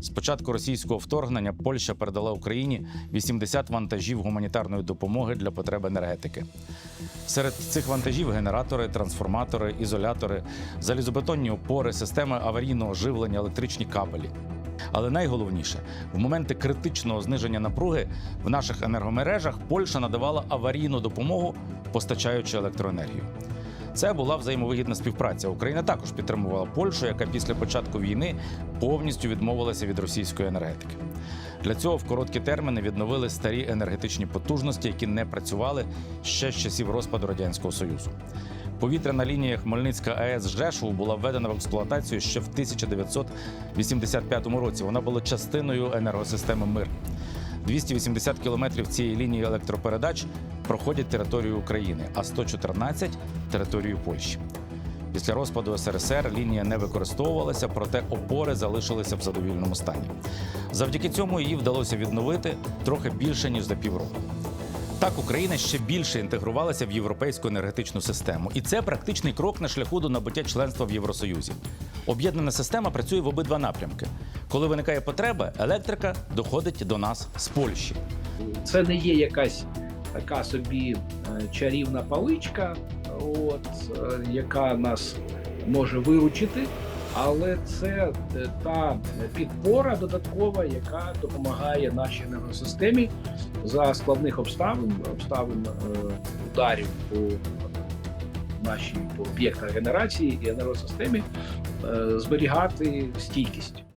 З початку російського вторгнення Польща передала Україні 80 вантажів гуманітарної допомоги для потреб енергетики. Серед цих вантажів генератори, трансформатори, ізолятори, залізобетонні опори, системи аварійного живлення, електричні кабелі. Але найголовніше, в моменти критичного зниження напруги в наших енергомережах Польща надавала аварійну допомогу, постачаючи електроенергію. Це була взаємовигідна співпраця. Україна також підтримувала Польщу, яка після початку війни повністю відмовилася від російської енергетики. Для цього в короткі терміни відновили старі енергетичні потужності, які не працювали ще з часів розпаду радянського союзу. Повітряна лінія Хмельницька АЕС Жешув була введена в експлуатацію ще в 1985 році. Вона була частиною енергосистеми Мир. 280 кілометрів цієї лінії електропередач проходять територію України, а 114 – територію Польщі. Після розпаду СРСР лінія не використовувалася, проте опори залишилися в задовільному стані. Завдяки цьому її вдалося відновити трохи більше ніж за півроку. Так Україна ще більше інтегрувалася в європейську енергетичну систему, і це практичний крок на шляху до набуття членства в Євросоюзі. Об'єднана система працює в обидва напрямки. Коли виникає потреба, електрика доходить до нас з Польщі. Це не є якась така собі е, чарівна паличка, от, е, яка нас може виручити, але це е, та підпора додаткова, яка допомагає нашій енергосистемі за складних обставин, обставин ударів по нашій по об'єктах генерації і енергосистемі зберігати стійкість.